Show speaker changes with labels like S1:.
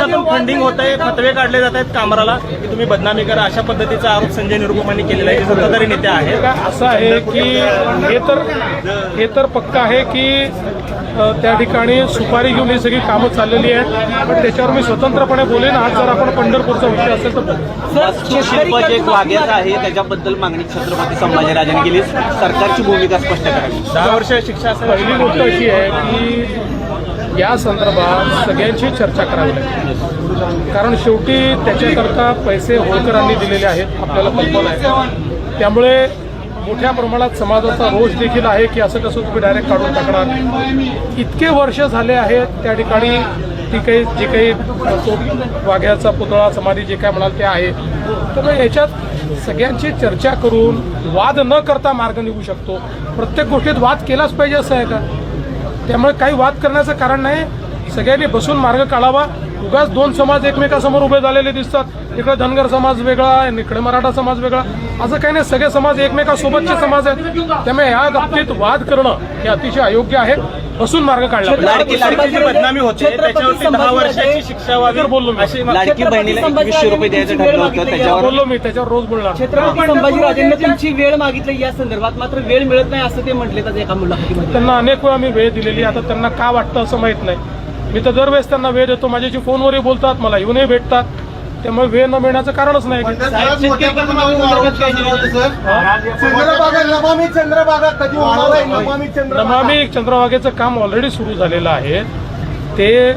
S1: वर्षातून फंडिंग होत आहे फतवे काढले जात आहेत कामराला की तुम्ही बदनामी करा अशा पद्धतीचा आरोप संजय निरुपमांनी केलेला आहे जे सत्ताधारी नेते आहेत.
S2: का? असं आहे की हे तर हे तर पक्क आहे की त्या ठिकाणी सुपारी घेऊन ही सगळी कामं चाललेली आहेत. पण त्याच्यावर मी स्वतंत्रपणे बोलेन. आज जर आपण पंढरपूरचा विषय असेल तर
S3: जे वाघ्याचं आहे त्याच्याबद्दल मागणी छत्रपती संभाजीराजांनी केली. सरकारची भूमिका स्पष्ट करावी.
S1: दहा वर्ष शिक्षा
S2: पहिली गोष्ट अशी आहे की या संदर्भात सगळ्यांची चर्चा करावी लागेल. कारण शेवटी त्याच्याकरता पैसे होळकरांनी दिलेले आहेत आपल्याला कल्पना आहे. त्यामुळे मोठ्या प्रमाणात समाजाचा रोष देखील आहे की असं कसं तुम्ही डायरेक्ट काढून टाकणार. इतके वर्ष झाले आहेत त्या ठिकाणी ती काही जे काही तो वाघ्याचा पुतळा समाधी जे काय म्हणाल ते आहे. तर मग याच्यात सगळ्यांची चर्चा करून वाद न करता मार्ग निघू शकतो. प्रत्येक गोष्टीत वाद केलाच पाहिजे असं आहे का? त्यामुळे काही वाद करण्याचं कारण नाही. सगळ्यांनी बसून मार्ग काढावा. उगाच दोन समाज एकमेकासमोर उभे झालेले दिसतात. इकडे धनगर समाज वेगळा आहे इकडे मराठा समाज वेगळा. असं काही नाही. सगळे समाज एकमेकासोबतचे समाज आहेत. त्यामुळे या बाबतीत वाद करणं हे अतिशय अयोग्य आहे. बसून मार्ग काढला
S1: लाडकी लाडकीची बदनामी होते. त्याच्यावरती दहा वर्षाची शिक्षा
S2: तर बोललो मी.
S1: अशी
S3: लाडकी बहिणीला एकवीसशे रुपये द्यायचं ठरलं होतं त्याच्यावर
S2: बोललो मी त्याच्यावर रोज बोलणार.
S4: छत्रपती संभाजीराजांनी तुमची वेळ मागितली या संदर्भात मात्र वेळ मिळत नाही असं ते म्हटले तर एका मुलाखतीमध्ये.
S2: त्यांना अनेक वेळा मी वेळ दिलेली आता त्यांना का वाटतं असं माहीत नाही. मी तर दरवेळेस त्यांना वेळ देतो माझ्याशी फोनवरही बोलतात मला येऊनही भेटतात. त्यामुळे वेळ न मिळण्याचं कारणच नाही.
S5: नमामी चंद्रभागा कधी होणार आहे नमामी चंद्रभागा
S2: नमामी चंद्रभागेचं काम ऑलरेडी सुरू झालेलं आहे. ते